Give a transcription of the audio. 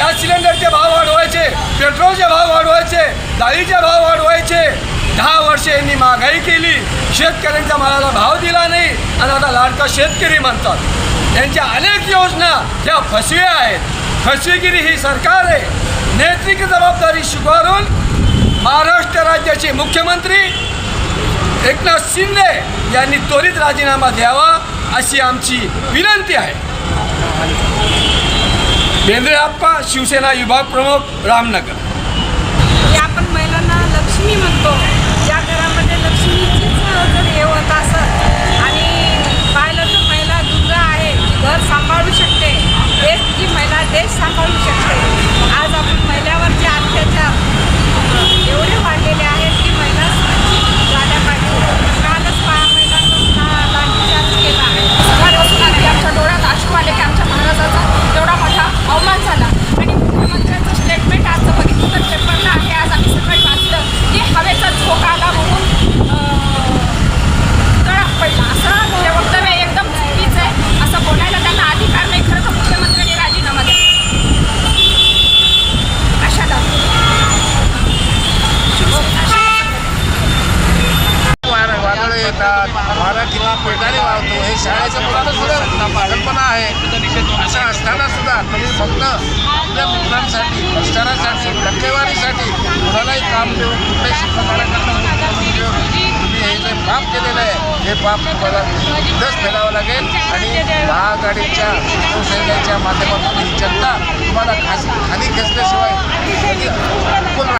Gas सिलेंडरचे भाव वाढवायचे पेट्रोलचे भाव वाढवायचे डाळीचे भाव वाढवायचे. दहा वर्षे यांनी महागाई केली. शेतकऱ्यांच्या मालाला भाव दिला नाही आणि आता लाडका शेतकरी म्हणतात. यांच्या अनेक योजना ह्या फसव्या आहेत. फसवेगिरी ही सरकार आहे. नैतिक जबाबदारी स्वीकारून महाराष्ट्र राज्याचे मुख्यमंत्री एकनाथ शिंदे यांनी त्वरित राजीनामा द्यावा अशी आमची विनंती आहे. बेंद्रे आप्पा शिवसेना विभाग प्रमुख रामनगर. आपण महिलांना लक्ष्मी म्हणतो. वादळं येतात वारा किंवा पेटाने वाहतो हे शाळेच्या मुलांना सुद्धा कल्पना आहे असं असताना सुद्धा तुम्ही फक्त आपल्या मुलांसाठी भ्रष्टाचारासाठी टक्केवारीसाठी कुणालाही काम देऊन कुठल्याही शिक्षकांना म्हणजे तुम्ही हे जे पाप केलेलं आहे हे पाप तुम्हाला तिथंच फेडावं लागेल आणि महाआघाडीच्या शिवसेनेच्या माध्यमातून ही जनता तुम्हाला खास खाली खेचल्याशिवाय